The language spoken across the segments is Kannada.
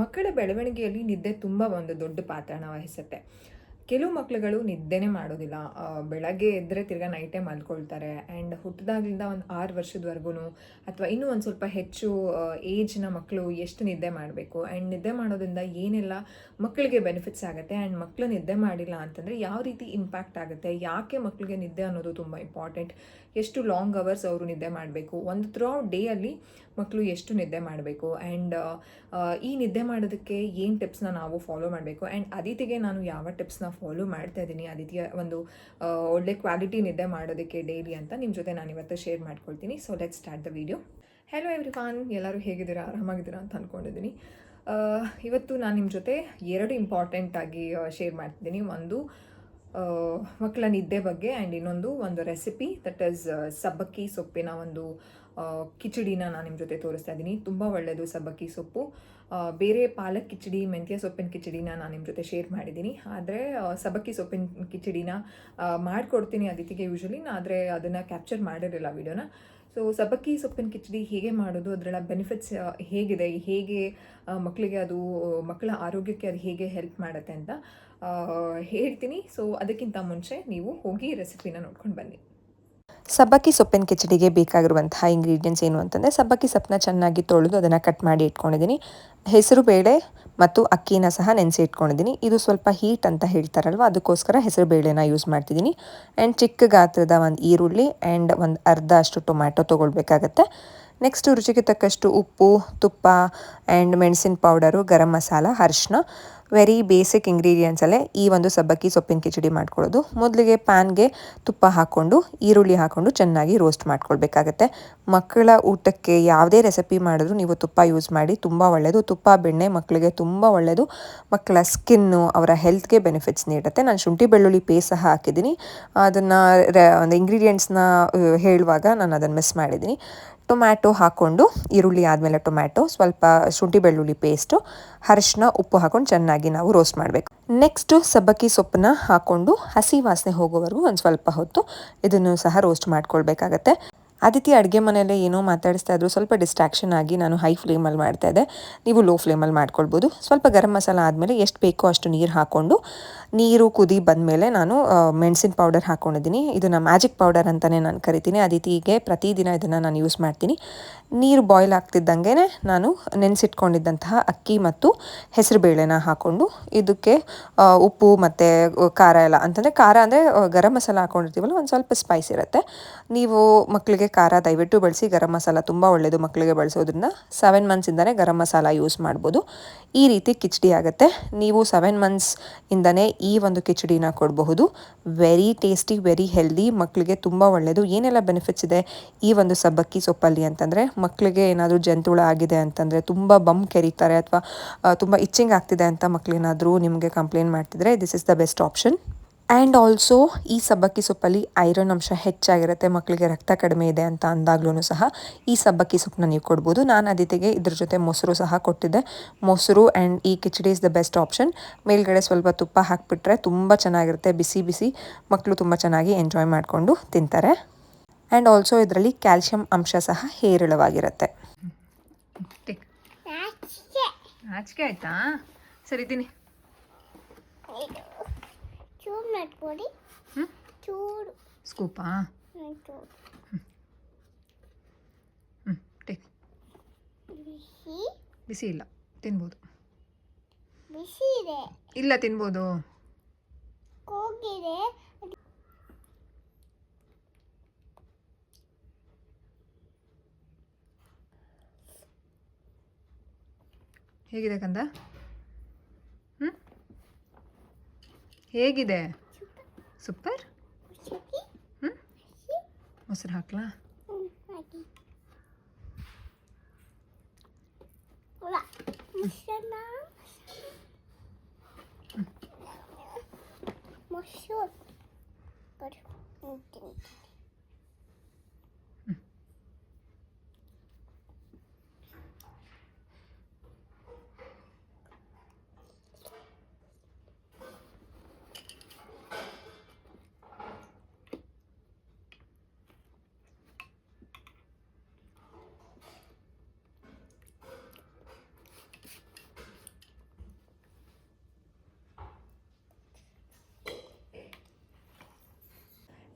ಮಕ್ಕಳ ಬೆಳವಣಿಗೆಯಲ್ಲಿ ನಿದ್ದೆ ತುಂಬ ಒಂದು ದೊಡ್ಡ ಪಾತ್ರನ ವಹಿಸುತ್ತೆ. ಕೆಲವು ಮಕ್ಕಳುಗಳು ನಿದ್ದೆನೇ ಮಾಡೋದಿಲ್ಲ. ಬೆಳಗ್ಗೆ ಎದ್ದರೆ ತಿರ್ಗ ನೈಟೇ ಮಲ್ಕೊಳ್ತಾರೆ ಆ್ಯಂಡ್ ಹುಟ್ಟಿದಾಗಲಿಂದ ಒಂದು ಆರು ವರ್ಷದವರೆಗೂ ಅಥವಾ ಇನ್ನೂ ಒಂದು ಸ್ವಲ್ಪ ಹೆಚ್ಚು ಏಜ್ನ ಮಕ್ಕಳು ಎಷ್ಟು ನಿದ್ದೆ ಮಾಡಬೇಕು? ಆ್ಯಂಡ್ ನಿದ್ದೆ ಮಾಡೋದ್ರಿಂದ ಏನೆಲ್ಲ ಮಕ್ಕಳಿಗೆ ಬೆನಿಫಿಟ್ಸ್ ಆಗುತ್ತೆ? ಆ್ಯಂಡ್ ಮಕ್ಕಳು ನಿದ್ದೆ ಮಾಡಿಲ್ಲ ಅಂತಂದರೆ ಯಾವ ರೀತಿ ಇಂಪ್ಯಾಕ್ಟ್ ಆಗುತ್ತೆ? ಯಾಕೆ ಮಕ್ಕಳಿಗೆ ನಿದ್ದೆ ಅನ್ನೋದು ತುಂಬ ಇಂಪಾರ್ಟೆಂಟ್ ಎಷ್ಟು ಲಾಂಗ್ ಅವರ್ಸ್ ಅವರು ನಿದ್ದೆ ಮಾಡಬೇಕು? ಒಂದು ಥ್ರೂ ಡೇ ಅಲ್ಲಿ ಮಕ್ಕಳು ಎಷ್ಟು ನಿದ್ದೆ ಮಾಡಬೇಕು? ಆ್ಯಂಡ್ ಈ ನಿದ್ದೆ ಮಾಡೋದಕ್ಕೆ ಏನು ಟಿಪ್ಸ್ನ ನಾವು ಫಾಲೋ ಮಾಡಬೇಕು? ಆ್ಯಂಡ್ ಅದಿತಿಗೆ ನಾನು ಯಾವ ಟಿಪ್ಸ್ನ ಫಾಲೋ ಮಾಡ್ತಾ ಇದ್ದೀನಿ? ಅದಿತಿಯ ಒಂದು ಒಳ್ಳೆ ಕ್ವಾಲಿಟಿ ನಿದ್ದೆ ಮಾಡೋದಕ್ಕೆ ಡೈಲಿ ಅಂತ ನಿಮ್ಮ ಜೊತೆ ನಾನು ಇವತ್ತು ಶೇರ್ ಮಾಡ್ಕೊಳ್ತೀನಿ. So let start the video hello everyone ಎಲ್ಲರೂ ಹೇಗಿದ್ದೀರಾ? ಆರಾಮಾಗಿದ್ದೀರಾ ಅಂತ ಅಂದ್ಕೊಂಡಿದ್ದೀನಿ ಇವತ್ತು ನಾನು ನಿಮ್ಮ ಜೊತೆ ಎರಡು ಇಂಪಾರ್ಟೆಂಟಾಗಿ ಶೇರ್ ಮಾಡ್ತಿದ್ದೀನಿ. ಒಂದು ಮಕ್ಕಳ ನಿದ್ದೆ ಬಗ್ಗೆ ಆ್ಯಂಡ್ ಇನ್ನೊಂದು ಒಂದು ರೆಸಿಪಿ ದಟ್ ಈಸ್ ಸಬ್ಬಕ್ಕಿ ಸೊಪ್ಪಿನ ಒಂದು ಕಿಚಡಿನ ನಾನು ನಿಮ್ಮ ಜೊತೆ ತೋರಿಸ್ತಾ ಇದ್ದೀನಿ ತುಂಬ ಒಳ್ಳೆಯದು ಸಬ್ಬಕ್ಕಿ ಸೊಪ್ಪು. ಬೇರೆ ಪಾಲಕ್ ಕಿಚಡಿ, ಮೆಂತ್ಯ ಸೊಪ್ಪಿನ ಕಿಚಡಿನ ನಾನು ನಿಮ್ಮ ಜೊತೆ ಶೇರ್ ಮಾಡಿದ್ದೀನಿ ಆದರೆ ಸಬ್ಬಕ್ಕಿ ಸೊಪ್ಪಿನ ಕಿಚಡಿನ ಮಾಡಿಕೊಡ್ತೀನಿ ಅದಿತಿಗೆ ಯೂಶಲಿ ಆದರೆ ಅದನ್ನು ಕ್ಯಾಪ್ಚರ್ ಮಾಡಿರಲಿಲ್ಲ ವಿಡಿಯೋನ ಸೊ ಸಬ್ಬಕ್ಕಿ ಸೊಪ್ಪಿನ ಕಿಚಡಿ ಹೇಗೆ ಮಾಡೋದು? ಅದರ ಬೆನಿಫಿಟ್ಸ್ ಹೇಗಿದೆ? ಹೇಗೆ ಮಕ್ಕಳಿಗೆ ಅದು, ಮಕ್ಕಳ ಆರೋಗ್ಯಕ್ಕೆ ಅದು ಹೇಗೆ ಹೆಲ್ಪ್ ಮಾಡುತ್ತೆ ಅಂತ ಹೇಳ್ತೀನಿ. ಸೊ ಅದಕ್ಕಿಂತ ಮುಂಚೆ ನೀವು ಹೋಗಿ ರೆಸಿಪಿನ ನೋಡ್ಕೊಂಡು ಬನ್ನಿ. ಸಬ್ಬಕ್ಕಿ ಸೊಪ್ಪಿನ ಕಿಚಡಿಗೆ ಬೇಕಾಗಿರುವಂತಹ ಇಂಗ್ರೀಡಿಯೆಂಟ್ಸ್ ಏನು ಅಂತಂದರೆ, ಸಬ್ಬಕ್ಕಿ ಸೊಪ್ಪನ್ನ ಚೆನ್ನಾಗಿ ತೊಳೆದು ಅದನ್ನು ಕಟ್ ಮಾಡಿ ಇಟ್ಕೊಂಡಿದ್ದೀನಿ. ಹೆಸರು ಬೇಳೆ ಮತ್ತು ಅಕ್ಕಿನ ಸಹ ನೆನೆಸಿ ಇಟ್ಕೊಂಡಿದ್ದೀನಿ ಇದು ಸ್ವಲ್ಪ ಹೀಟ್ ಅಂತ ಹೇಳ್ತಾರಲ್ವ, ಅದಕ್ಕೋಸ್ಕರ ಹೆಸರು ಬೇಳೆನ ಯೂಸ್ ಮಾಡ್ತಿದ್ದೀನಿ. ಆ್ಯಂಡ್ ಚಿಕ್ಕ ಗಾತ್ರದ ಒಂದು ಈರುಳ್ಳಿ ಆ್ಯಂಡ್ ಒಂದು ಅರ್ಧ ಅಷ್ಟು ಟೊಮ್ಯಾಟೊ ತೊಗೊಳ್ಬೇಕಾಗತ್ತೆ. ನೆಕ್ಸ್ಟು ರುಚಿಗೆ ತಕ್ಕಷ್ಟು ಉಪ್ಪು, ತುಪ್ಪ ಆ್ಯಂಡ್ ಮೆಣಸಿನ ಪೌಡರು ಗರಂ ಮಸಾಲ ಅರಿಶಿನ ವೆರಿ ಬೇಸಿಕ್ ಇಂಗ್ರೀಡಿಯೆಂಟ್ಸಲ್ಲೇ ಈ ಒಂದು ಸಬ್ಬಕ್ಕಿ ಸೊಪ್ಪಿನ ಕಿಚಡಿ ಮಾಡ್ಕೊಳ್ಳೋದು. ಮೊದಲಿಗೆ ಪ್ಯಾನ್ಗೆ ತುಪ್ಪ ಹಾಕ್ಕೊಂಡು, ಈರುಳ್ಳಿ ಹಾಕ್ಕೊಂಡು ಚೆನ್ನಾಗಿ ರೋಸ್ಟ್ ಮಾಡ್ಕೊಳ್ಬೇಕಾಗತ್ತೆ. ಮಕ್ಕಳ ಊಟಕ್ಕೆ ಯಾವುದೇ ರೆಸಿಪಿ ಮಾಡಿದ್ರು ನೀವು ತುಪ್ಪ ಯೂಸ್ ಮಾಡಿ, ತುಂಬ ಒಳ್ಳೆಯದು ತುಪ್ಪ, ಬೆಣ್ಣೆ ಮಕ್ಕಳಿಗೆ ತುಂಬ ಒಳ್ಳೆಯದು ಮಕ್ಕಳ ಸ್ಕಿನ್ನು ಅವರ ಹೆಲ್ತ್ಗೆ ಬೆನಿಫಿಟ್ಸ್ ನೀಡುತ್ತೆ. ನಾನು ಶುಂಠಿ, ಬೆಳ್ಳುಳ್ಳಿ ಪೇಸ್ಟ್ ಸಹ ಹಾಕಿದ್ದೀನಿ. ಅದನ್ನು ಒಂದು ಇಂಗ್ರೀಡಿಯೆಂಟ್ಸ್ನ ಹೇಳುವಾಗ ನಾನು ಅದನ್ನು ಮಿಸ್ ಮಾಡಿದ್ದೀನಿ. ಟೊಮ್ಯಾಟೊ ಹಾಕ್ಕೊಂಡು, ಈರುಳ್ಳಿ ಆದಮೇಲೆ ಟೊಮ್ಯಾಟೊ, ಸ್ವಲ್ಪ ಶುಂಠಿ ಬೆಳ್ಳುಳ್ಳಿ ಪೇಸ್ಟು ಅರಿಶಿನ ಉಪ್ಪು ಹಾಕೊಂಡು ಚೆನ್ನಾಗಿ ನಾವು ರೋಸ್ಟ್ ಮಾಡಬೇಕು. ನೆಕ್ಸ್ಟು ಸಬ್ಬಕ್ಕಿ ಸೊಪ್ಪನ್ನ ಹಾಕ್ಕೊಂಡು ಹಸಿ ವಾಸನೆ ಹೋಗೋವರೆಗೂ ಒಂದು ಸ್ವಲ್ಪ ಹೊತ್ತು ಇದನ್ನು ಸಹ ರೋಸ್ಟ್ ಮಾಡ್ಕೊಳ್ಬೇಕಾಗತ್ತೆ. ಆದಿತ್ಯ ಅಡುಗೆ ಮನೆಯಲ್ಲೇ ಏನೋ ಮಾತಾಡಿಸ್ತಾ ಇದ್ರು. ಸ್ವಲ್ಪ ಡಿಸ್ಟ್ರಾಕ್ಷನ್ ಆಗಿ ನಾನು ಹೈ ಫ್ಲೇಮಲ್ಲಿ ಮಾಡ್ತಾ ಇದ್ದೆ. ನೀವು ಲೋ ಫ್ಲೇಮಲ್ಲಿ ಮಾಡ್ಕೊಳ್ಬೋದು. ಸ್ವಲ್ಪ ಗರಂ ಮಸಾಲ ಆದಮೇಲೆ ಎಷ್ಟು ಬೇಕೋ ಅಷ್ಟು ನೀರು ಹಾಕ್ಕೊಂಡು ನೀರು ಕುದಿ ಬಂದಮೇಲೆ ನಾನು ಮೆಣಸಿನ ಪೌಡರ್ ಹಾಕ್ಕೊಂಡಿದ್ದೀನಿ ಇದನ್ನು ಮ್ಯಾಜಿಕ್ ಪೌಡರ್ ಅಂತಲೇ ನಾನು ಕರಿತೀನಿ. ಅದಿತಿಗೆ ಪ್ರತಿದಿನ ಇದನ್ನು ನಾನು ಯೂಸ್ ಮಾಡ್ತೀನಿ. ನೀರು ಬಾಯ್ಲ್ ಆಗ್ತಿದ್ದಂಗೆ ನಾನು ನೆನೆಸಿಟ್ಕೊಂಡಿದ್ದಂತಹ ಅಕ್ಕಿ ಮತ್ತು ಹೆಸರು ಬೇಳೆನ ಹಾಕ್ಕೊಂಡು ಇದಕ್ಕೆ ಉಪ್ಪು ಮತ್ತು ಖಾರ ಎಲ್ಲ. ಅಂತಂದರೆ ಖಾರ ಅಂದರೆ ಗರಂ ಮಸಾಲ ಹಾಕ್ಕೊಂಡಿರ್ತೀವಲ್ಲ ಒಂದು ಸ್ವಲ್ಪ ಸ್ಪೈಸ್ ಇರುತ್ತೆ. ನೀವು ಮಕ್ಕಳಿಗೆ ಖಾರ ದಯವಿಟ್ಟು ಬಳಸಿ. ಗರಂ ಮಸಾಲ ತುಂಬ ಒಳ್ಳೆಯದು ಮಕ್ಕಳಿಗೆ ಬಳಸೋದ್ರಿಂದ. ಸೆವೆನ್ ಮಂತ್ಸಿಂದನೇ ಗರಂ ಮಸಾಲ ಯೂಸ್ ಮಾಡ್ಬೋದು. ಈ ರೀತಿ ಕಿಚಡಿ ಆಗುತ್ತೆ. ನೀವು ಸೆವೆನ್ ಮಂತ್ಸ್ ಇಂದನೇ ಈ ಒಂದು ಕಿಚಡಿನ ಕೊಡಬಹುದು. ವೆರಿ ಟೇಸ್ಟಿ ವೆರಿ ಹೆಲ್ದಿ ಮಕ್ಕಳಿಗೆ ತುಂಬ ಒಳ್ಳೆಯದು. ಏನೆಲ್ಲ ಬೆನಿಫಿಟ್ಸ್ ಇದೆ ಈ ಒಂದು ಸಬ್ಬಕ್ಕಿ ಸೊಪ್ಪಲ್ಲಿ ಅಂತಂದರೆ, ಮಕ್ಕಳಿಗೆ ಏನಾದರೂ ಜಂತುಳ ಆಗಿದೆ ಅಂತಂದರೆ, ತುಂಬ ಬಮ್ ಕೆರೀತಾರೆ ಅಥವಾ ತುಂಬ ಇಚ್ಚಿಂಗ್ ಆಗ್ತಿದೆ ಅಂತ ಮಕ್ಕಳೇನಾದರೂ ನಿಮಗೆ ಕಂಪ್ಲೇಂಟ್ ಮಾಡ್ತಿದ್ರೆ this is the best option and also ಈ ಸಬ್ಬಕ್ಕಿ ಸೊಪ್ಪಲ್ಲಿ ಐರನ್ ಅಂಶ ಹೆಚ್ಚಾಗಿರುತ್ತೆ ಮಕ್ಕಳಿಗೆ ರಕ್ತ ಕಡಿಮೆ ಇದೆ ಅಂತ ಅಂದಾಗ್ಲೂ ಸಹ ಈ ಸಬ್ಬಕ್ಕಿ ಸೊಪ್ಪನ್ನ ನೀವು ಕೊಡ್ಬೋದು. ನಾನು ಅದಿತಿಗೆ ಇದ್ರ ಜೊತೆ ಮೊಸರು ಸಹ ಕೊಟ್ಟಿದ್ದೆ. ಮೊಸರು ಆ್ಯಂಡ್ ಈ khichdi is the best option ಮೇಲ್ಗಡೆ ಸ್ವಲ್ಪ ತುಪ್ಪ ಹಾಕಿಬಿಟ್ರೆ ತುಂಬ ಚೆನ್ನಾಗಿರುತ್ತೆ ಬಿಸಿ ಬಿಸಿ. ಮಕ್ಕಳು ತುಂಬ ಚೆನ್ನಾಗಿ ಎಂಜಾಯ್ ಮಾಡಿಕೊಂಡು ತಿಂತಾರೆ. ಆ್ಯಂಡ್ ಆಲ್ಸೋ ಇದರಲ್ಲಿ ಕ್ಯಾಲ್ಶಿಯಂ ಅಂಶ ಸಹ ಹೇರಳವಾಗಿರುತ್ತೆ. ಆಯ್ತಾ? ಸರಿ ಇದ್ದೀನಿ ಚೂರು. ಸ್ಕೂಪಾ? ಚೂರು. ಹ್ಞೂ ಟೇಕ್ ಬಿಸಿ. ಬಿಸಿ ಇಲ್ಲ ತಿನ್ಬೋದು. ಬಿಸಿ ಇದೆ. ಇಲ್ಲ ತಿನ್ಬೋದು. ಕೋಗಿದೆ. ಹೇಗಿದೆ ಕಂದ? ಹ್ಞೂ ಹೇಗಿದೆ? ಸೂಪರ್ ಸತಿ ಹ್ಞೂ ಮೊಸರು ಹಾಕ್ಲಾ ಹ್ಮ್, ಹಾಕಿ ಹುಳ ಮೊಸರನ್ನ ಮೊಸರು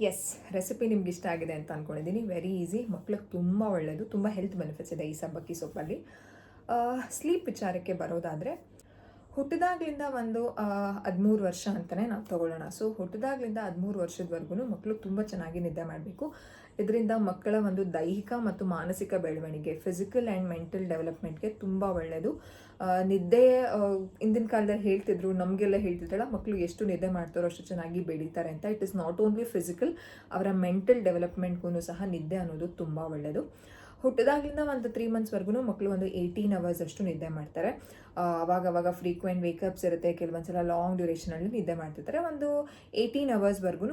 ಎಸ್ ರೆಸಿಪಿ ನಿಮ್ಗೆ ಇಷ್ಟ ಆಗಿದೆ ಅಂತ ಅಂದ್ಕೊಂಡಿದ್ದೀನಿ ವೆರಿ ಈಸಿ ಮಕ್ಳಿಗೆ ತುಂಬ ಒಳ್ಳೆಯದು ತುಂಬ ಹೆಲ್ತ್ ಬೆನಿಫಿಟ್ಸ್ ಇದೆ ಈ ಸಬ್ಬಕ್ಕಿ ಸೊಪ್ಪಲ್ಲಿ. ಸ್ಲೀಪ್ ವಿಚಾರಕ್ಕೆ ಬರೋದಾದರೆ, ಹುಟ್ಟಿದಾಗ್ಲಿಂದ ಒಂದು ಹದಿಮೂರು ವರ್ಷ ಅಂತಲೇ ನಾವು ತಗೊಳ್ಳೋಣ. ಸೊ ಹುಟ್ಟಿದಾಗ್ಲಿಂದ ಹದಿಮೂರು ವರ್ಷದವರೆಗೂ ಮಕ್ಕಳು ತುಂಬ ಚೆನ್ನಾಗಿ ನಿದ್ದೆ ಮಾಡಬೇಕು. ಇದರಿಂದ ಮಕ್ಕಳ ಒಂದು ದೈಹಿಕ ಮತ್ತು ಮಾನಸಿಕ ಬೆಳವಣಿಗೆ ಫಿಸಿಕಲ್ ಆ್ಯಂಡ್ ಮೆಂಟಲ್ ಡೆವಲಪ್ಮೆಂಟ್ಗೆ ತುಂಬ ಒಳ್ಳೆಯದು ನಿದ್ದೆ ಇಂದಿನ ಕಾಲದಲ್ಲಿ ಹೇಳ್ತಿದ್ರು, ನಮಗೆಲ್ಲ ಹೇಳ್ತಿದ್ದಲ್ಲ ಮಕ್ಕಳು ಎಷ್ಟು ನಿದ್ದೆ ಮಾಡ್ತಾರೋ ಅಷ್ಟು ಚೆನ್ನಾಗಿ ಬೆಳೀತಾರೆ ಅಂತ. It is not only physical ಅವರ ಮೆಂಟಲ್ ಡೆವಲಪ್ಮೆಂಟ್ಗೂ ಸಹ ನಿದ್ದೆ ಅನ್ನೋದು ತುಂಬ ಒಳ್ಳೆಯದು ಹುಟ್ಟಿದಾಗಿಂದ ಒಂದು ತ್ರೀ ಮಂತ್ಸ್ವರೆಗೂ ಮಕ್ಕಳು ಒಂದು ಏಯ್ಟೀನ್ ಅವರ್ಸ್ ಅಷ್ಟು ನಿದ್ದೆ ಮಾಡ್ತಾರೆ. ಆ, ಅವಾಗ ಅವಾಗ ಫ್ರೀಕ್ವೆಂಟ್ ವೇಕಪ್ಸ್ ಇರುತ್ತೆ. ಕೆಲವೊಂದ್ಸಲ ಲಾಂಗ್ ಡ್ಯೂರೇಷನಲ್ಲಿ ನಿದ್ದೆ ಮಾಡ್ತಿರ್ತಾರೆ. ಒಂದು ಏಯ್ಟೀನ್ ಅವರ್ಸ್ವರೆಗೂ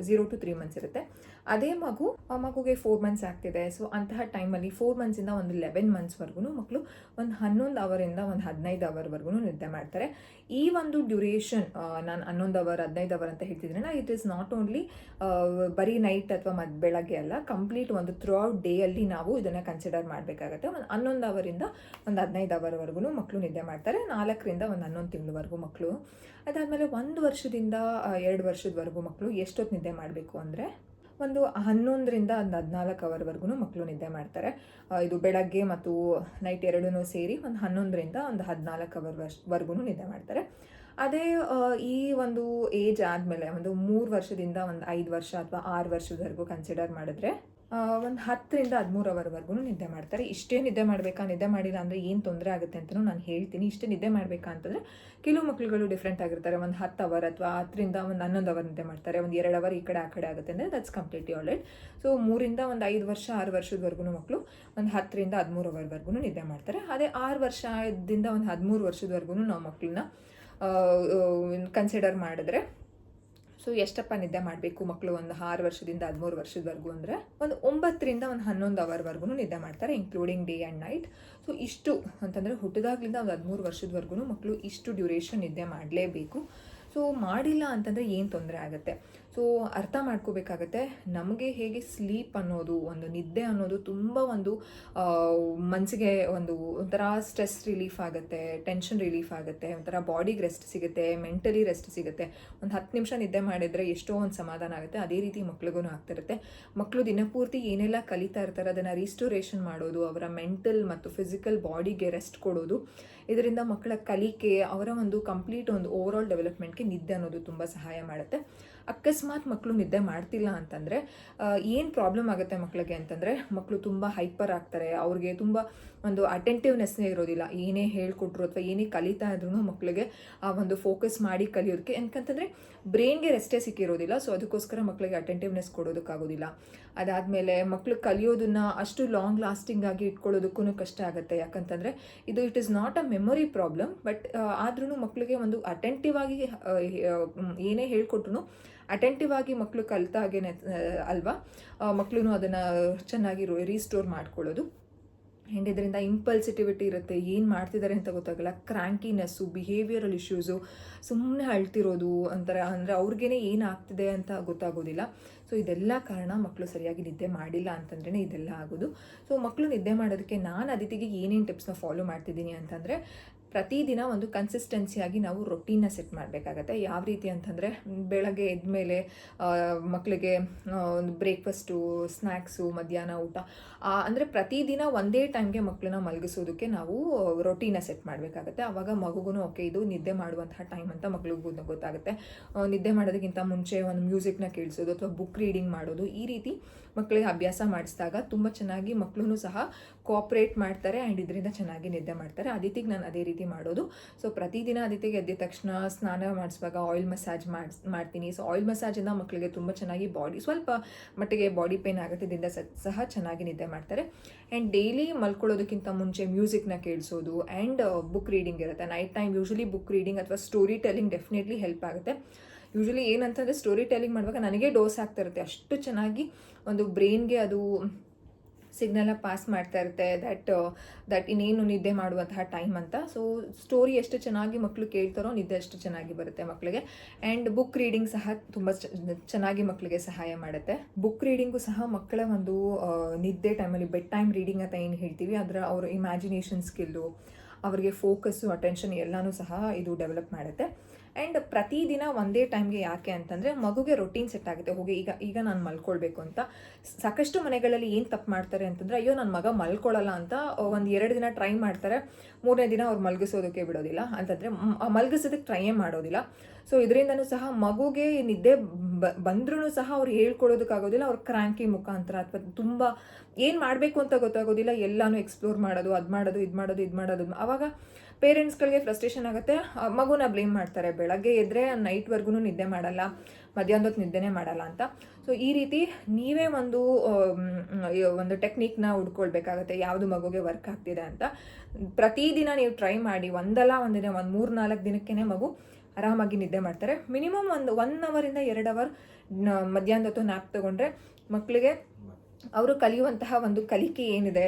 ಝೀರೋ ಟು ತ್ರೀ ಮಂತ್ಸ್ ಇರುತ್ತೆ. ಅದೇ ಮಗು ಆ ಮಗುಗೆ ಫೋರ್ ಮಂತ್ಸ್ ಆಗ್ತಿದೆ. ಸೊ ಅಂತಹ ಟೈಮಲ್ಲಿ ಫೋರ್ ಮಂತ್ಸಿಂದ ಒಂದು ಲೆವೆನ್ ಮಂತ್ಸ್ವರೆಗೂ ಮಕ್ಕಳು ಒಂದು ಹನ್ನೊಂದು ಅವರಿಂದ ಒಂದು ಹದಿನೈದು ಅವರ್ವರೆಗೂ ನಿದ್ದೆ ಮಾಡ್ತಾರೆ. ಈ ಒಂದು ಡ್ಯೂರೇಷನ್ ನಾನು ಹನ್ನೊಂದು ಅವರ್ ಹದಿನೈದು ಅವರ್ ಅಂತ ಹೇಳ್ತಿದ್ರೆ ಇಟ್ ಈಸ್ ನಾಟ್ ಓನ್ಲಿ ಬರೀ ನೈಟ್ ಅಥವಾ ಮದ್ ಬೆಳಗ್ಗೆ ಅಲ್ಲ ಕಂಪ್ಲೀಟ್ ಒಂದು ಥ್ರೂ ಔಟ್ ಡೇಯಲ್ಲಿ ನಾವು ಇದನ್ನು ಕನ್ಸಿಡರ್ ಮಾಡಬೇಕಾಗತ್ತೆ. ಒಂದು ಹನ್ನೊಂದು ಅವರಿಂದ ಒಂದು ಹದಿನೈದು ಅವರ್ವರೆಗೂ ಮಕ್ಕಳು ನಿದ್ದೆ ಮಾಡ್ತಾರೆ. ನಾಲ್ಕರಿಂದ ಒಂದು ಹನ್ನೊಂದು ತಿಂಗಳವರೆಗೂ ಮಕ್ಕಳು. ಅದಾದಮೇಲೆ ಒಂದು ವರ್ಷದಿಂದ ಎರಡು ವರ್ಷದವರೆಗೂ ಮಕ್ಕಳು ಎಷ್ಟೊತ್ತು ನಿದ್ದೆ ಮಾಡಬೇಕು ಅಂದರೆ ಒಂದು ಹನ್ನೊಂದರಿಂದ ಒಂದು ಹದಿನಾಲ್ಕು ಅವರ್ವರೆಗೂ ಮಕ್ಕಳು ನಿದ್ದೆ ಮಾಡ್ತಾರೆ. ಇದು ಬೆಳಗ್ಗೆ ಮತ್ತು ನೈಟ್ ಎರಡೂ ಸೇರಿ ಒಂದು ಹನ್ನೊಂದರಿಂದ ಒಂದು ಹದಿನಾಲ್ಕು ಅವರ್ ವರ್ಷವರೆಗೂ ನಿದ್ದೆ ಮಾಡ್ತಾರೆ. ಅದೇ ಈ ಒಂದು ಏಜ್ ಆದಮೇಲೆ ಒಂದು ಮೂರು ವರ್ಷದಿಂದ ಒಂದು ಐದು ವರ್ಷ ಅಥವಾ ಆರು ವರ್ಷದವರೆಗೂ ಕನ್ಸಿಡರ್ ಮಾಡಿದ್ರೆ ಒಂದು ಹತ್ತರಿಂದ ಹದಿಮೂರು ಅವರ್ವರೆಗೂ ನಿದ್ದೆ ಮಾಡ್ತಾರೆ. ಇಷ್ಟೇ ನಿದ್ದೆ ಮಾಡಬೇಕಾ? ನಿದ್ದೆ ಮಾಡಿಲ್ಲ ಅಂದರೆ ಏನು ತೊಂದರೆ ಆಗುತ್ತೆ ಅಂತಲೂ ನಾನು ಹೇಳ್ತೀನಿ. ಇಷ್ಟೇ ನಿದ್ದೆ ಮಾಡಬೇಕಾ ಅಂತಂದರೆ ಕೆಲವು ಮಕ್ಕಳುಗಳು ಡಿಫ್ರೆಂಟ್ ಆಗಿರ್ತಾರೆ. ಒಂದು ಹತ್ತು ಅವರ್ ಅಥವಾ ಹತ್ತರಿಂದ ಒಂದು ಹನ್ನೊಂದು ಅವರ್ ನಿದ್ದೆ ಮಾಡ್ತಾರೆ. ಒಂದು ಎರಡು ಅವರ್ ಈ ಕಡೆ ಆ ಕಡೆ ಆಗುತ್ತೆ ಅಂದರೆ ದಟ್ಸ್ ಕಂಪ್ಲೀಟ್ಲಿ ಆಲ್ರೆಡ್ ಸೊ ಮೂರಿಂದ ಒಂದು ಐದು ವರ್ಷ, ಆರು ವರ್ಷದವರೆಗೂ ಮಕ್ಕಳು ಒಂದು ಹತ್ತರಿಂದ ಹದಿಮೂರು ಅವರ್ವರೆಗೂ ನಿದ್ದೆ ಮಾಡ್ತಾರೆ. ಅದೇ ಆರು ವರ್ಷದಿಂದ ಒಂದು ಹದಿಮೂರು ವರ್ಷದವರೆಗೂ ನಾವು ಮಕ್ಕಳನ್ನ ಕನ್ಸಿಡರ್ ಮಾಡಿದ್ರೆ ಸೊ ಎಷ್ಟಪ್ಪ ನಿದ್ದೆ ಮಾಡಬೇಕು ಮಕ್ಕಳು ಒಂದು ಆರು ವರ್ಷದಿಂದ ಹದಿಮೂರು ವರ್ಷದವರೆಗೂ ಅಂದರೆ ಒಂದು ಒಂಬತ್ತರಿಂದ ಒಂದು ಹನ್ನೊಂದು ಅವರ್ವರೆಗೂ ನಿದ್ದೆ ಮಾಡ್ತಾರೆ including day and night so ಇಷ್ಟು ಅಂತಂದರೆ ಹುಟ್ಟಿದಾಗ್ಲಿಂದ ಒಂದು ಹದಿಮೂರು ವರ್ಷದವರೆಗೂ ಮಕ್ಕಳು ಇಷ್ಟು ಡ್ಯೂರೇಷನ್ ನಿದ್ದೆ ಮಾಡಲೇಬೇಕು. ಸೊ ಮಾಡಿಲ್ಲ ಅಂತಂದರೆ ಏನು ತೊಂದರೆ ಆಗುತ್ತೆ? ಸೊ ಅರ್ಥ ಮಾಡ್ಕೋಬೇಕಾಗತ್ತೆ ನಮಗೆ ಹೇಗೆ ಸ್ಲೀಪ್ ಅನ್ನೋದು, ಒಂದು ನಿದ್ದೆ ಅನ್ನೋದು ತುಂಬ ಒಂದು ಮನಸ್ಸಿಗೆ ಒಂದು ಒಂಥರ ಸ್ಟ್ರೆಸ್ ರಿಲೀಫ್ ಆಗುತ್ತೆ ಟೆನ್ಷನ್ ರಿಲೀಫ್ ಆಗುತ್ತೆ, ಒಂಥರ ಬಾಡಿಗೆ ರೆಸ್ಟ್ ಸಿಗುತ್ತೆ ಮೆಂಟಲಿ ರೆಸ್ಟ್ ಸಿಗುತ್ತೆ. ಒಂದು ಹತ್ತು ನಿಮಿಷ ನಿದ್ದೆ ಮಾಡಿದರೆ ಎಷ್ಟೋ ಒಂದು ಸಮಾಧಾನ ಆಗುತ್ತೆ. ಅದೇ ರೀತಿ ಮಕ್ಳಿಗೂ ಆಗ್ತಿರುತ್ತೆ ಮಕ್ಕಳು ದಿನಪೂರ್ತಿ ಏನೆಲ್ಲ ಕಲಿತಾ ಇರ್ತಾರೆ, ಅದನ್ನು ರೀಸ್ಟೋರೇಷನ್ ಮಾಡೋದು, ಅವರ ಮೆಂಟಲ್ ಮತ್ತು ಫಿಸಿಕಲ್ ಬಾಡಿಗೆ ರೆಸ್ಟ್ ಕೊಡೋದು. ಇದರಿಂದ ಮಕ್ಕಳ ಕಲಿಕೆ, ಅವರ ಒಂದು ಕಂಪ್ಲೀಟ್ ಒಂದು ಓವರ್ ಆಲ್ ಡೆವಲಪ್ಮೆಂಟ್ಗೆ ನಿದ್ದೆ ಅನ್ನೋದು ತುಂಬ ಸಹಾಯ ಮಾಡುತ್ತೆ. ಅಕಸ್ಮಾತ್ ಮಕ್ಕಳು ನಿದ್ದೆ ಮಾಡ್ತಿಲ್ಲ ಅಂತಂದರೆ ಏನು ಪ್ರಾಬ್ಲಮ್ ಆಗುತ್ತೆ ಮಕ್ಕಳಿಗೆ ಅಂತಂದರೆ ಮಕ್ಕಳು ತುಂಬ ಹೈಪರ್ ಆಗ್ತಾರೆ. ಅವ್ರಿಗೆ ತುಂಬ ಒಂದು ಅಟೆಂಟಿವ್ನೆಸ್ನೇ ಇರೋದಿಲ್ಲ. ಏನೇ ಹೇಳ್ಕೊಟ್ರು ಅಥವಾ ಏನೇ ಕಲಿತಾ ಇದ್ರು ಮಕ್ಕಳಿಗೆ ಆ ಒಂದು ಫೋಕಸ್ ಮಾಡಿ ಕಲಿಯೋದಕ್ಕೆ ಯಾಕಂತಂದರೆ ಬ್ರೈನ್ಗೆ ರೆಸ್ಟೇ ಸಿಕ್ಕಿರೋದಿಲ್ಲ. ಸೊ ಅದಕ್ಕೋಸ್ಕರ ಮಕ್ಕಳಿಗೆ ಅಟೆಂಟಿವ್ನೆಸ್ ಕೊಡೋದಕ್ಕಾಗೋದಿಲ್ಲ. ಅದಾದಮೇಲೆ ಮಕ್ಕಳು ಕಲಿಯೋದನ್ನು ಅಷ್ಟು ಲಾಂಗ್ ಲಾಸ್ಟಿಂಗ್ ಆಗಿ ಇಟ್ಕೊಳ್ಳೋದಕ್ಕೂ ಕಷ್ಟ ಆಗುತ್ತೆ. ಯಾಕಂತಂದರೆ, ಇದು it is not a memory problem but ಆದ್ರೂ ಮಕ್ಕಳಿಗೆ ಒಂದು ಅಟೆಂಟಿವ್ ಆಗಿ ಏನೇ ಹೇಳ್ಕೊಟ್ರು ಅಟೆಂಟಿವ್ ಆಗಿ ಮಕ್ಕಳು ಕಲಿತ ಹಾಗೇನೆ ಅಲ್ವಾ? ಮಕ್ಕಳು ಅದನ್ನು ಚೆನ್ನಾಗಿ ರೀಸ್ಟೋರ್ ಮಾಡ್ಕೊಳ್ಳೋದು. ಆ್ಯಂಡ್ ಇದರಿಂದ ಇಂಪಲ್ಸಿಟಿವಿಟಿ ಇರುತ್ತೆ, ಏನು ಮಾಡ್ತಿದ್ದಾರೆ ಅಂತ ಗೊತ್ತಾಗಲ್ಲ. ಕ್ರ್ಯಾಂಕಿನೆಸ್ಸು ಬಿಹೇವಿಯರಲ್ ಇಶ್ಯೂಸು ಸುಮ್ಮನೆ ಅಳ್ತಿರೋದು ಅಂತಾರೆ ಅಂದರೆ ಏನು ಏನಾಗ್ತಿದೆ ಅಂತ ಗೊತ್ತಾಗೋದಿಲ್ಲ. ಸೊ ಇದೆಲ್ಲ ಕಾರಣ ಮಕ್ಕಳು ಸರಿಯಾಗಿ ನಿದ್ದೆ ಮಾಡಿಲ್ಲ ಅಂತಂದ್ರೆ ಇದೆಲ್ಲ ಆಗೋದು. ಸೊ ಮಕ್ಕಳು ನಿದ್ದೆ ಮಾಡೋದಕ್ಕೆ ನಾನು ಅದಿತಿಗೆ ಏನೇನು ಟಿಪ್ಸ್ನ ಫಾಲೋ ಮಾಡ್ತಿದ್ದೀನಿ ಅಂತಂದರೆ ಪ್ರತಿದಿನ ಒಂದು ಕನ್ಸಿಸ್ಟೆನ್ಸಿಯಾಗಿ ನಾವು ರೊಟೀನ ಸೆಟ್ ಮಾಡಬೇಕಾಗತ್ತೆ. ಯಾವ ರೀತಿ ಅಂತಂದರೆ, ಬೆಳಗ್ಗೆ ಎದ್ದ ಮೇಲೆ ಮಕ್ಕಳಿಗೆ ಒಂದು ಬ್ರೇಕ್ಫಾಸ್ಟು ಸ್ನ್ಯಾಕ್ಸು ಮಧ್ಯಾಹ್ನ ಊಟ ಅಂದರೆ ಪ್ರತಿದಿನ ಒಂದೇ ಟೈಮ್ಗೆ ಮಕ್ಕಳನ್ನ ಮಲಗಿಸೋದಕ್ಕೆ ನಾವು ರೊಟೀನ ಸೆಟ್ ಮಾಡಬೇಕಾಗತ್ತೆ. ಆವಾಗ ಮಗುಗೂ ಓಕೆ ಇದು ನಿದ್ದೆ ಮಾಡುವಂತಹ ಟೈಮ್ ಅಂತ ಮಕ್ಳಿಗೂ ಗೊತ್ತಾಗುತ್ತೆ. ನಿದ್ದೆ ಮಾಡೋದಕ್ಕಿಂತ ಮುಂಚೆ ಒಂದು ಮ್ಯೂಸಿಕ್ನ ಕೇಳಿಸೋದು ಅಥವಾ ಬುಕ್ ರೀಡಿಂಗ್ ಮಾಡೋದು ಈ ರೀತಿ ಮಕ್ಕಳಿಗೆ ಅಭ್ಯಾಸ ಮಾಡಿಸಿದಾಗ ತುಂಬ ಚೆನ್ನಾಗಿ ಮಕ್ಕಳೂ ಸಹ ಕೋಆಪ್ರೇಟ್ ಮಾಡ್ತಾರೆ ಆ್ಯಂಡ್ ಇದರಿಂದ ಚೆನ್ನಾಗಿ ನಿದ್ದೆ ಮಾಡ್ತಾರೆ. ಅದಿತಿಗೆ ನಾನು ಅದೇ ರೀತಿ ಮಾಡೋದು. ಸೊ ಪ್ರತಿದಿನ ಅದಿತಿಗೆ ಎದ್ದ ತಕ್ಷಣ ಸ್ನಾನ ಮಾಡಿಸುವಾಗ ಆಯಿಲ್ ಮಸಾಜ್ ಮಾಡಿಸ್ ಮಾಡ್ತೀನಿ. ಸೊ ಆಯಿಲ್ ಮಸಾಜಿಂದ ಮಕ್ಕಳಿಗೆ ತುಂಬ ಚೆನ್ನಾಗಿ ಬಾಡಿ ಸ್ವಲ್ಪ ಮಟ್ಟಿಗೆ ಬಾಡಿ ಪೇನ್ ಆಗುತ್ತೆ ಇದರಿಂದ ಸಹ ಚೆನ್ನಾಗಿ ನಿದ್ದೆ ಮಾಡ್ತಾರೆ. ಆ್ಯಂಡ್ ಡೈಲಿ ಮಲ್ಕೊಳ್ಳೋದಕ್ಕಿಂತ ಮುಂಚೆ ಮ್ಯೂಸಿಕ್ನ ಕೇಳಿಸೋದು ಆ್ಯಂಡ್ ಬುಕ್ ರೀಡಿಂಗ್ ಇರುತ್ತೆ. Night time usually book reading ಅಥವಾ ಸ್ಟೋರಿ ಟೆಲ್ಲಿಂಗ್ ಡೆಫಿನೆಟ್ಲಿ ಹೆಲ್ಪ್ ಆಗುತ್ತೆ. ಯೂಶಲಿ ಏನಂತಂದರೆ ಸ್ಟೋರಿ ಟೆಲ್ಲಿಂಗ್ ಮಾಡುವಾಗ ನನಗೆ ಡೋಸ್ ಆಗ್ತಿರುತ್ತೆ ಅಷ್ಟು ಚೆನ್ನಾಗಿ ಒಂದು ಬ್ರೈನ್ಗೆ ಅದು ಸಿಗ್ನಲ್ನ ಪಾಸ್ ಮಾಡ್ತಾ ಇರುತ್ತೆ ದಟ್ ದಟ್ ಇನ್ನೇನು ನಿದ್ದೆ ಮಾಡುವಂತಹ ಟೈಮ್ ಅಂತ. ಸೊ ಸ್ಟೋರಿ ಎಷ್ಟು ಚೆನ್ನಾಗಿ ಮಕ್ಕಳು ಕೇಳ್ತಾರೋ ನಿದ್ದೆ ಅಷ್ಟು ಚೆನ್ನಾಗಿ ಬರುತ್ತೆ ಮಕ್ಕಳಿಗೆ ಆ್ಯಂಡ್ ಬುಕ್ ರೀಡಿಂಗ್ ಸಹ ತುಂಬ ಚೆನ್ನಾಗಿ ಮಕ್ಕಳಿಗೆ ಸಹಾಯ ಮಾಡುತ್ತೆ. ಬುಕ್ ರೀಡಿಂಗು ಸಹ ಮಕ್ಕಳ ಒಂದು ನಿದ್ದೆ ಟೈಮಲ್ಲಿ ಬೆಡ್ ಟೈಮ್ ರೀಡಿಂಗ್ ಅಂತ ಏನು ಹೇಳ್ತೀವಿ, ಅದರ ಅವ್ರ ಇಮ್ಯಾಜಿನೇಷನ್ ಸ್ಕಿಲ್ಲು ಅವರಿಗೆ ಫೋಕಸ್ಸು ಅಟೆನ್ಷನ್ ಎಲ್ಲನೂ ಸಹ ಇದು ಡೆವಲಪ್ ಮಾಡುತ್ತೆ. ಆ್ಯಂಡ್ ಪ್ರತಿದಿನ ಒಂದೇ ಟೈಮ್ಗೆ ಯಾಕೆ ಅಂತಂದರೆ ಮಗುಗೆ ರೊಟೀನ್ ಸೆಟ್ ಆಗುತ್ತೆ. ಹೋಗಿ, ಈಗ ಈಗ ನಾನು ಮಲ್ಕೊಳ್ಬೇಕು ಅಂತ. ಸಾಕಷ್ಟು ಮನೆಗಳಲ್ಲಿ ಏನು ತಪ್ಪು ಮಾಡ್ತಾರೆ ಅಂತಂದರೆ, ಅಯ್ಯೋ ನನ್ನ ಮಗ ಮಲ್ಕೊಳ್ಳಲ್ಲ ಅಂತ ಒಂದು ಎರಡು ದಿನ ಟ್ರೈ ಮಾಡ್ತಾರೆ. ಮೂರನೇ ದಿನ ಅವ್ರು ಮಲಗಿಸೋದಕ್ಕೆ ಬಿಡೋದಿಲ್ಲ. ಅಂತಂದರೆ ಮಲಗಿಸೋದಕ್ಕೆ ಟ್ರೈಯೇ ಮಾಡೋದಿಲ್ಲ. ಸೊ ಇದರಿಂದನೂ ಸಹ ಮಗುಗೆ ನಿದ್ದೆ ಬಂದ್ರೂ ಸಹ ಅವ್ರು ಹೇಳ್ಕೊಳ್ಳೋದಕ್ಕಾಗೋದಿಲ್ಲ. ಅವ್ರ ಕ್ರ್ಯಾಂಕಿ ಮುಖಾಂತರ ಅಥವಾ ತುಂಬ ಏನು ಮಾಡಬೇಕು ಅಂತ ಗೊತ್ತಾಗೋದಿಲ್ಲ. ಎಲ್ಲನೂ ಎಕ್ಸ್ಪ್ಲೋರ್ ಮಾಡೋದು, ಅದು ಮಾಡೋದು, ಇದು ಮಾಡೋದು ಇದು ಮಾಡೋದು. ಆವಾಗ ಪೇರೆಂಟ್ಸ್ಗಳಿಗೆ ಫ್ರಸ್ಟ್ರೇಷನ್ ಆಗುತ್ತೆ. ಮಗುನ ಬ್ಲೇಮ್ ಮಾಡ್ತಾರೆ. ಬೆಳಗ್ಗೆ ಎದ್ದರೆ ನೈಟ್ವರೆಗೂ ನಿದ್ದೆ ಮಾಡಲ್ಲ. ಮಧ್ಯಾಹ್ನದ ಹೊತ್ತು ನಿದ್ದೆನೇ ಮಾಡಲ್ಲ ಅಂತ. ಸೊ ಈ ರೀತಿ ನೀವೇ ಒಂದು ಒಂದು ಟೆಕ್ನಿಕ್ನ ಹುಡ್ಕೊಳ್ಬೇಕಾಗತ್ತೆ. ಯಾವುದು ಮಗುಗೆ ವರ್ಕ್ ಆಗ್ತಿದೆ ಅಂತ. ಪ್ರತಿದಿನ ನೀವು ಟ್ರೈ ಮಾಡಿ, ಒಂದಲ್ಲ, ಒಂದಿನ, ಒಂದು ಮೂರು, ನಾಲ್ಕು ದಿನಕ್ಕೇ ಮಗು ಆರಾಮಾಗಿ ನಿದ್ದೆ ಮಾಡ್ತಾರೆ. ಮಿನಿಮಮ್ ಒಂದು ಒನ್ ಅವರಿಂದ ಎರಡು ಅವರ್ ಮಧ್ಯಾಹ್ನದ ಹೊತ್ತು ನ್ಯಾಪ್ ತಗೊಂಡ್ರೆ ಮಕ್ಕಳಿಗೆ ಅವರು ಕಲಿಯುವಂತಹ ಒಂದು ಕಲಿಕೆ ಏನಿದೆ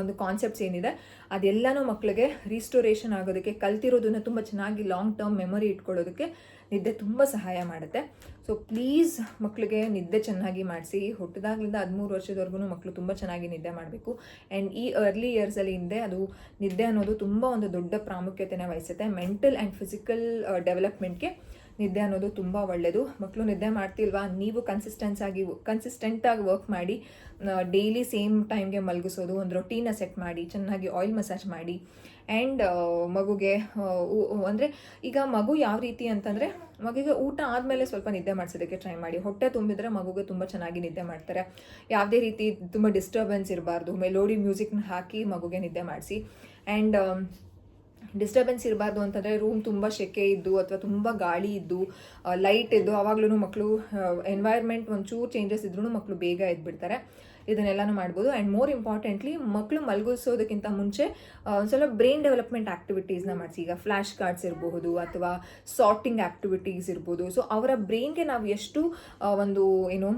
ಒಂದು ಕಾನ್ಸೆಪ್ಟ್ಸ್ ಏನಿದೆ, ಅದೆಲ್ಲನೂ ಮಕ್ಕಳಿಗೆ ರೀಸ್ಟೋರೇಷನ್ ಆಗೋದಕ್ಕೆ, ಕಲ್ತಿರೋದನ್ನ ತುಂಬ ಚೆನ್ನಾಗಿ ಲಾಂಗ್ ಟರ್ಮ್ ಮೆಮೊರಿ ಇಟ್ಕೊಳ್ಳೋದಕ್ಕೆ ನಿದ್ದೆ ತುಂಬ ಸಹಾಯ ಮಾಡುತ್ತೆ. ಸೊ ಪ್ಲೀಸ್ ಮಕ್ಕಳಿಗೆ ನಿದ್ದೆ ಚೆನ್ನಾಗಿ ಮಾಡಿಸಿ. ಹುಟ್ಟಿದಾಗಲಿಂದ ಹದಿಮೂರು ವರ್ಷದವರೆಗೂ ಮಕ್ಕಳು ತುಂಬ ಚೆನ್ನಾಗಿ ನಿದ್ದೆ ಮಾಡಬೇಕು. ಆ್ಯಂಡ್ ಈ ಅರ್ಲಿ ಇಯರ್ಸಲ್ಲಿ ಹಿಂದೆ ಅದು ನಿದ್ದೆ ಅನ್ನೋದು ತುಂಬ ಒಂದು ದೊಡ್ಡ ಪ್ರಾಮುಖ್ಯತೆನ ವಹಿಸುತ್ತೆ. ಮೆಂಟಲ್ ಆ್ಯಂಡ್ ಫಿಸಿಕಲ್ ಡೆವಲಪ್ಮೆಂಟ್ಗೆ ನಿದ್ದೆ ಅನ್ನೋದು ತುಂಬ ಒಳ್ಳೆಯದು ಮಕ್ಕಳು ನಿದ್ದೆ ಮಾಡ್ತಿಲ್ವಾ? ನೀವು ಕನ್ಸಿಸ್ಟೆನ್ಸ್ ಆಗಿ ಕನ್ಸಿಸ್ಟೆಂಟಾಗಿ ವರ್ಕ್ ಮಾಡಿ ಡೈಲಿ ಸೇಮ್ ಟೈಮ್ಗೆ ಮಲಗಿಸೋದು, ಒಂದು ರೊಟೀನ ಸೆಟ್ ಮಾಡಿ, ಚೆನ್ನಾಗಿ ಆಯಿಲ್ ಮಸಾಜ್ ಮಾಡಿ ಆ್ಯಂಡ್ ಮಗುಗೆ ಅಂದರೆ ಈಗ ಮಗು ಯಾವ ರೀತಿ ಅಂತಂದರೆ, ಮಗುಗೆ ಊಟ ಆದಮೇಲೆ ಸ್ವಲ್ಪ ನಿದ್ದೆ ಮಾಡಿಸೋದಕ್ಕೆ ಟ್ರೈ ಮಾಡಿ. ಹೊಟ್ಟೆ ತುಂಬಿದರೆ ಮಗುಗೆ ತುಂಬ ಚೆನ್ನಾಗಿ ನಿದ್ದೆ ಮಾಡ್ತಾರೆ. ಯಾವುದೇ ರೀತಿ ತುಂಬ ಡಿಸ್ಟರ್ಬೆನ್ಸ್ ಇರಬಾರ್ದು. ಮೆಲೋಡಿ ಮ್ಯೂಸಿಕ್ನ ಹಾಕಿ ಮಗುಗೆ ನಿದ್ದೆ ಮಾಡಿಸಿ. ಆ್ಯಂಡ್ ಡಿಸ್ಟರ್ಬೆನ್ಸ್ ಇರಬಾರ್ದು ಅಂತಂದರೆ ರೂಮ್ ತುಂಬ ಸೆಕೆ ಇದ್ದು ಅಥವಾ ತುಂಬ ಗಾಳಿ ಇದ್ದು ಲೈಟ್ ಇದ್ದು ಆವಾಗಲೂ ಮಕ್ಕಳು ಎನ್ವೈರ್ಮೆಂಟ್ ಒಂಚೂರು ಚೇಂಜಸ್ ಇದ್ರೂ ಮಕ್ಕಳು ಬೇಗ ಎದ್ಬಿಡ್ತಾರೆ. ಇದನ್ನೆಲ್ಲನೂ ಮಾಡ್ಬೋದು. ಆ್ಯಂಡ್ ಮೋರ್ ಇಂಪಾರ್ಟೆಂಟ್ಲಿ ಮಕ್ಕಳು ಮಲಗಿಸೋದಕ್ಕಿಂತ ಮುಂಚೆ ಸ್ವಲ್ಪ ಬ್ರೈನ್ ಡೆವಲಪ್ಮೆಂಟ್ ಆ್ಯಕ್ಟಿವಿಟೀಸ್ನ ಮಾಡಿಸಿ. ಈಗ ಫ್ಲ್ಯಾಶ್ ಕಾರ್ಡ್ಸ್ ಇರಬಹುದು ಅಥವಾ ಸಾರ್ಟಿಂಗ್ ಆ್ಯಕ್ಟಿವಿಟೀಸ್ ಇರ್ಬೋದು. ಸೊ ಅವರ ಬ್ರೈನ್ಗೆ ನಾವು ಎಷ್ಟು ಒಂದು, ಏನು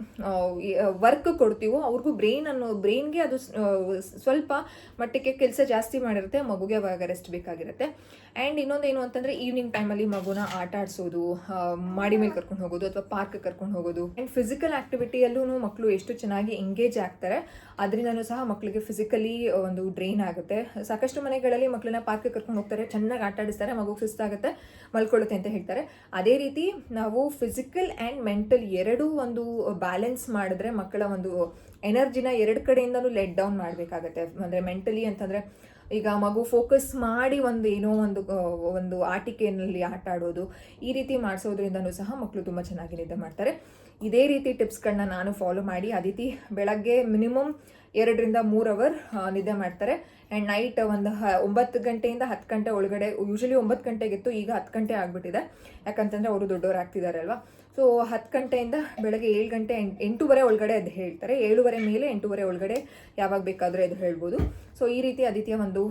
ವರ್ಕ್ ಕೊಡ್ತೀವೋ ಅವ್ರಿಗೂ ಬ್ರೈನ್ ಅನ್ನೋ ಬ್ರೈನ್ಗೆ ಅದು ಸ್ವಲ್ಪ ಮಟ್ಟಕ್ಕೆ ಕೆಲಸ ಜಾಸ್ತಿ ಮಾಡಿರುತ್ತೆ, ಮಗುಗೆ ಅವಾಗ ರೆಸ್ಟ್ ಬೇಕಾಗಿರುತ್ತೆ. ಆ್ಯಂಡ್ ಏನು ಅಂತಂದರೆ ಈವ್ನಿಂಗ್ ಟೈಮಲ್ಲಿ ಮಗುನ ಆಟ ಆಡಿಸೋದು ಮಾಡಿ ಮೇಲೆ ಕರ್ಕೊಂಡು ಹೋಗೋದು ಅಥವಾ ಪಾರ್ಕ್ ಕರ್ಕೊಂಡು ಹೋಗೋದು. ಆ್ಯಂಡ್ ಫಿಸಿಕಲ್ ಆ್ಯಕ್ಟಿವಿಟಿಯಲ್ಲೂ ಮಕ್ಕಳು ಎಷ್ಟು ಚೆನ್ನಾಗಿ ಎಂಗೇಜ್ ಆಗ್ತಾರೆ, ಅದರಿಂದನೂ ಸಹ ಮಕ್ಕಳಿಗೆ ಫಿಸಿಕಲಿ ಒಂದು ಡ್ರೈನ್ ಆಗುತ್ತೆ. ಸಾಕಷ್ಟು ಮನೆಗಳಲ್ಲಿ ಮಕ್ಕಳನ್ನ ಪಾರ್ಕ್ ಕರ್ಕೊಂಡು ಹೋಗ್ತಾರೆ, ಚೆನ್ನಾಗಿ ಆಟ ಆಡಿಸ್ತಾರೆ ಮಗು ಸುಸ್ತಾಗುತ್ತೆ, ಮಲ್ಕೊಳ್ಳುತ್ತೆ ಅಂತ ಹೇಳ್ತಾರೆ. ಅದೇ ರೀತಿ ನಾವು ಫಿಸಿಕಲ್ ಆ್ಯಂಡ್ ಮೆಂಟಲ್ ಎರಡೂ ಒಂದು ಬ್ಯಾಲೆನ್ಸ್ ಮಾಡಿದ್ರೆ ಮಕ್ಕಳ ಒಂದು ಎನರ್ಜಿನ ಎರಡು ಕಡೆಯಿಂದಲೂ ಲೆಟ್ ಡೌನ್ ಮಾಡಬೇಕಾಗತ್ತೆ. ಅಂದರೆ ಮೆಂಟಲಿ ಅಂತಂದರೆ ಈಗ ಮಗು ಫೋಕಸ್ ಮಾಡಿ ಒಂದು ಏನೋ ಒಂದು ಒಂದು ಆಟಿಕೆಯಲ್ಲಿ ಆಟ ಆಡೋದು, ಈ ರೀತಿ ಮಾಡಿಸೋದ್ರಿಂದನೂ ಸಹ ಮಕ್ಕಳು ತುಂಬ ಚೆನ್ನಾಗಿ ನಿದ್ದೆ ಮಾಡ್ತಾರೆ. ಇದೇ ರೀತಿ ಟಿಪ್ಸ್ಗಳನ್ನ ನಾನು ಫಾಲೋ ಮಾಡಿ, ಅದಿತಿ ಬೆಳಗ್ಗೆ ಮಿನಿಮಮ್ ಎರಡರಿಂದ ಮೂರು ಅವರ್ ನಿದ್ದೆ ಮಾಡ್ತಾರೆ. ಆ್ಯಂಡ್ ನೈಟ್ ಒಂದು ಹ, ಒಂಬತ್ತು ಗಂಟೆಯಿಂದ ಹತ್ತು ಗಂಟೆ ಒಳಗಡೆ ಯೂಶಲಿ ಒಂಬತ್ತು ಗಂಟೆಗಿತ್ತು ಈಗ ಹತ್ತು ಗಂಟೆ ಆಗಿಬಿಟ್ಟಿದೆ. ಯಾಕಂತಂದರೆ ಅವರು ದೊಡ್ಡವರು ಆಗ್ತಿದ್ದಾರೆ ಅಲ್ವಾ? ಸೊ ಹತ್ತು ಗಂಟೆಯಿಂದ ಬೆಳಗ್ಗೆ ಏಳು ಗಂಟೆ ಎಂಟ್- ಎಂಟೂವರೆ ಒಳಗಡೆ ಅದು ಹೇಳ್ತಾರೆ. ಏಳುವರೆ ಮೇಲೆ ಎಂಟೂವರೆ ಒಳಗಡೆ ಯಾವಾಗ ಬೇಕಾದರೂ ಅದು ಹೇಳ್ಬೋದು. ಸೊ ಈ ರೀತಿ ಅದಿತಿಯ ಒಂದು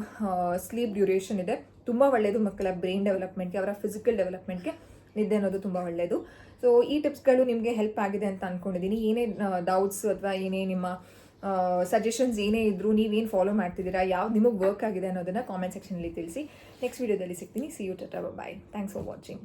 ಸ್ಲೀಪ್ ಡ್ಯೂರೇಷನ್ ಇದೆ. ತುಂಬ ಒಳ್ಳೆಯದು ಮಕ್ಕಳ ಬ್ರೈನ್ ಡೆವಲಪ್ಮೆಂಟ್ಗೆ ಅವರ ಫಿಸಿಕಲ್ ಡೆವಲಪ್ಮೆಂಟ್ಗೆ ನಿದ್ದೆ ಅನ್ನೋದು ತುಂಬ ಒಳ್ಳೆಯದು ಸೊ ಈ ಟಿಪ್ಸ್ಗಳು ನಿಮಗೆ ಹೆಲ್ಪ್ ಆಗಿದೆ ಅಂತ ಅಂದ್ಕೊಂಡಿದ್ದೀನಿ ಏನೇ ಡೌಟ್ಸ್ ಅಥವಾ ಏನೇ ನಿಮ್ಮ ಸಜೆಷನ್ಸ್ ಏನೇ ಇದ್ದರೂ ನೀವೇನು ಫಾಲೋ ಮಾಡ್ತಿದ್ದೀರಾ, ಯಾವ ನಿಮಗೆ ವರ್ಕ್ ಆಗಿದೆ ಅನ್ನೋದನ್ನು ಕಾಮೆಂಟ್ ಸೆಕ್ಷನಲ್ಲಿ ತಿಳಿಸಿ. ನೆಕ್ಸ್ಟ್ ವೀಡಿಯೋದಲ್ಲಿ ಸಿಗ್ತೀನಿ. See you tata bye thanks for watching